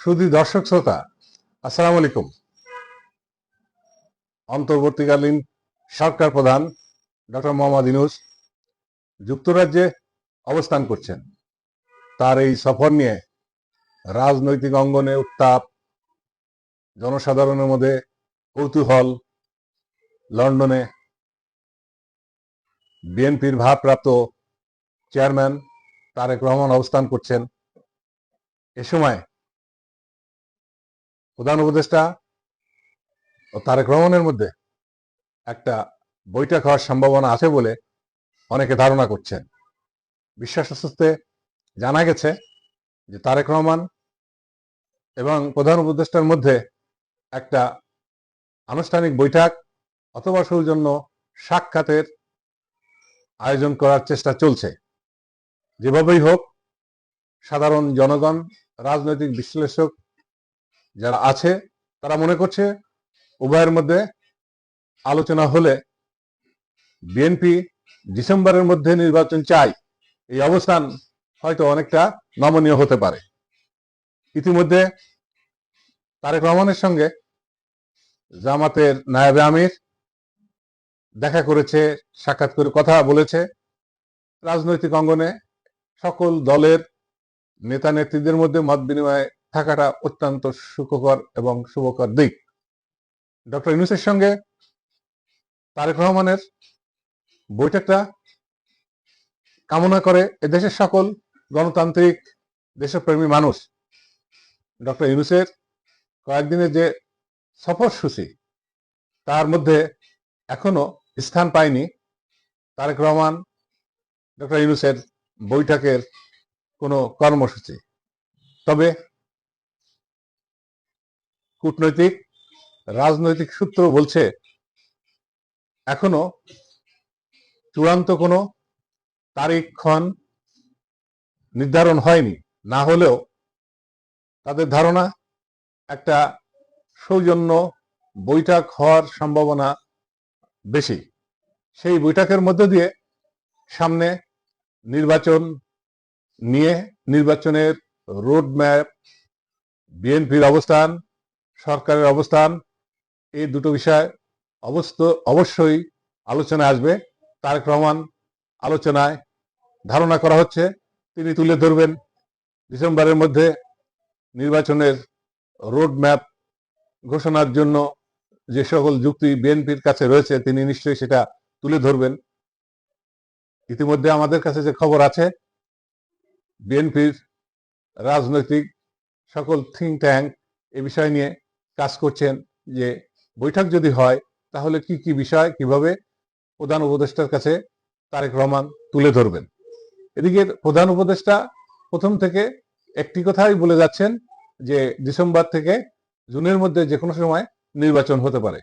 শুধু দর্শক শ্রোতা, আসসালামু আলাইকুম। অন্তর্বর্তীকালীন সরকার প্রধান ডক্টর মোহাম্মদ ইনুস যুক্তরাজ্যে অবস্থান করছেন। তার এই সফর নিয়ে রাজনৈতিক অঙ্গনে উত্তাপ, জনসাধারণের মধ্যে কৌতূহল, লন্ডনে বিএনপির ভারপ্রাপ্ত চেয়ারম্যান তারেক রহমান অবস্থান করছেন। এ সময় প্রধান উপদেষ্টা ও তারেক রহমানের মধ্যে একটা বৈঠক হওয়ার সম্ভাবনা আছে বলে অনেকে ধারণা করছেন। বিশ্বাস সূত্রে জানা গেছে যে তারেক রহমান এবং প্রধান উপদেষ্টার মধ্যে একটা আনুষ্ঠানিক বৈঠক অথবা সৌজন্য সাক্ষাতের আয়োজন করার চেষ্টা চলছে। যেভাবেই হোক, সাধারণ জনগণ, রাজনৈতিক বিশ্লেষক যারা আছে, তারা মনে করছে উভয়ের মধ্যে আলোচনা হলে বিএনপি ডিসেম্বরের মধ্যে নির্বাচন চাই, এই অবস্থান হয়তো অনেকটা নমনীয় হতে পারে। ইতিমধ্যে তারেক রহমানের সঙ্গে জামাতের নায়াবে আমির দেখা করেছে, সাক্ষাৎ করে কথা বলেছে। রাজনৈতিক অঙ্গনে সকল দলের নেতা নেত্রীদের মধ্যে মত বিনিময়ে থাকাটা অত্যন্ত সুখকর এবং শুভকর দিক। ডক্টর ইউনুসের সঙ্গে তারেক রহমানের বৈঠকটা কামনা করে এদেশের সকল গণতান্ত্রিক দেশপ্রেমী মানুষ। ডক্টর ইউনুসের কয়েকদিনের যে সফরসূচি তার মধ্যে এখনও স্থান পায়নি তারেক রহমান ডক্টর ইউনুসের বৈঠকের কোনো কর্মসূচি। তবে কূটনৈতিক, রাজনৈতিক সূত্র বলছে, এখনও চূড়ান্ত কোনো তারিখক্ষণ নির্ধারণ হয়নি। না হলেও তাদের ধারণা, একটা সৌজন্য বৈঠক হওয়ার সম্ভাবনা বেশি। সেই বৈঠকের মধ্য দিয়ে সামনে নির্বাচন নিয়ে, নির্বাচনের রোড ম্যাপ বিএনপির অবস্থান সরকারের অবস্থান, এই দুটো বিষয় অবস্থ, অবশ্যই আলোচনায় আসবে। তারেক রহমান আলোচনায় ধারণা করা হচ্ছে, তিনি তুলে ধরবেন ডিসেম্বরের মধ্যে নির্বাচনের রোড ম্যাপ ঘোষণার জন্য যে সকল যুক্তি বিএনপির কাছে রয়েছে, তিনি নিশ্চয়ই সেটা তুলে ধরবেন। ইতিমধ্যে আমাদের কাছে যে খবর আছে, বিএনপির রাজনৈতিক সকল থিঙ্ক ট্যাঙ্ক এ বিষয় নিয়ে কাজ করছেন যে বৈঠক যদি হয়, তাহলে কি কি বিষয়, কীভাবে প্রধান উপদেষ্টার কাছে তারেক রহমান তুলে ধরবেন? এদিকে প্রধান উপদেষ্টা প্রথম থেকে একটি কথাই বলে যাচ্ছেন যে, ডিসেম্বর থেকে জুনের মধ্যে যে কোনো সময় নির্বাচন হতে পারে।